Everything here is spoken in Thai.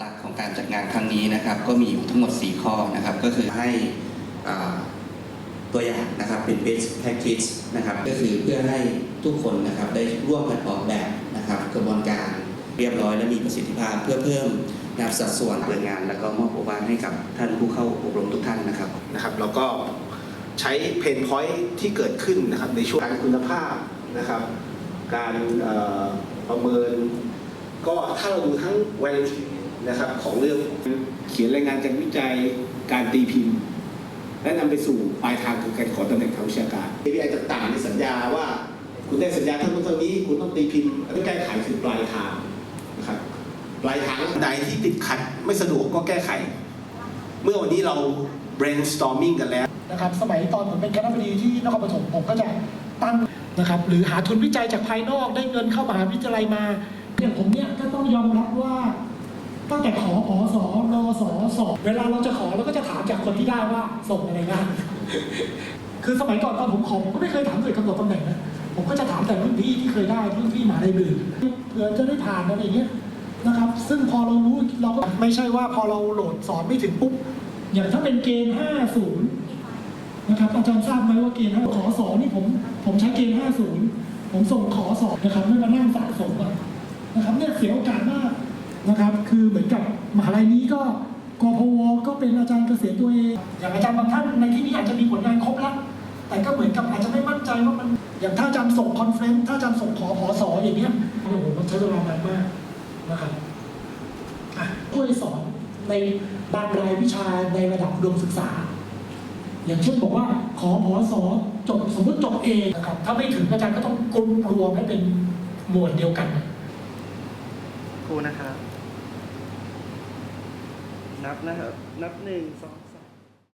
หลักของการจัดงานครั้งนี้นะครับ ก็มีอยู่ทั้งหมด 4 ข้อนะครับ ก็คือให้ตัวอย่างนะครับเป็น best practice นะครับ ก็คือเพื่อให้ทุกคนนะครับได้ร่วมกันออกแบบนะครับ กระบวนการเรียบร้อยและมีประสิทธิภาพ เพื่อเพิ่มนับสัดส่วนเปิดงาน แล้วก็มอบโอวาทให้กับท่านผู้เข้าอบรมทุกท่านนะครับนะครับแล้วก็ใช้เพนพอยท์ที่เกิดขึ้นนะครับในช่วงการคุณภาพนะครับ การประเมินก็ถ้าเราดูทั้ง value นะครับของเรื่องเขียนรายงานการวิจัยการตีพิมพ์ และนำไปสู่ปลายทางคือการขอตำแหน่งทางวิชาการ KPI ต่างๆในสัญญาว่า คุณได้สัญญาเท่านู้นเท่านี้ คุณต้องตีพิมพ์แล้วแก้ไขคือปลายทางนะครับปลายทางไหนที่ติดขัดไม่สะดวกก็แก้ไข เมื่อวันนี้เรา brainstorming กันแล้วนะครับสมัยตอนผมเป็นคณะบดีที่นครปฐมผมก็จะตั้งนะครับหรือหาทุนวิจัยจากภายนอกได้เงินเข้ามหาวิทยาลัยมาอย่างผมเนี่ยก็ต้องยอมรับว่า ตั้งแต่ขอขอสอนอสอสอบเวลาเราจะขอเราก็จะถามจากคนที่ได้ว่าส่งอะไรบ้างคือสมัยก่อนตอนผมขอผมก็ไม่เคยถามเลยกำหนดตำแหน่งนะผมก็จะถามแต่รุ่นพี่ที่เคยได้รุ่นพี่มาได้อื่นเผื่อจะได้ผ่านอะไรอย่างเงี้ยนะครับ ซึ่งพอเรารู้เราก็ไม่ใช่ว่าพอเราโหลดสอนไม่ถึงปุ๊บอย่างถ้าเป็นเกณฑ์50นะครับอาจารย์ทราบไหมว่าเกณฑ์5ขอสอนี่ผมผมใช้เกณฑ์50ผมส่งขอสอบนะครับไม่มานั่งสะสมอะนะครับเนี่ยเสียโอกาสมาก นะครับ คือเหมือนกับมหาลัยนี้ก็กพวก็เป็นอาจารย์เกษียณตัวเองอย่างอาจารย์บางท่านในที่นี้อาจจะมีผลงานครบแล้วแต่ก็เหมือนกับอาจจะไม่มั่นใจว่ามันอย่างถ้าอาจารย์ส่งคอนเฟรนซ์ถ้าอาจารย์ส่งขอขอสออย่างเงี้ยโอ้โหมันใช้เวลานานมากนะครับช่วยสอนในบางรายวิชาในระดับอุดมศึกษา อย่างเช่นบอกว่าขอพอสอจบสมมติจบเองนะครับถ้าไม่ถึงอาจารย์ก็ต้องกลุ่มรวมให้เป็นหมวดเดียวกันครูนะครับ นับนะครับ นับหนึ่งสอง